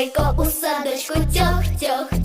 Бабелько у садочку тьох-тьох.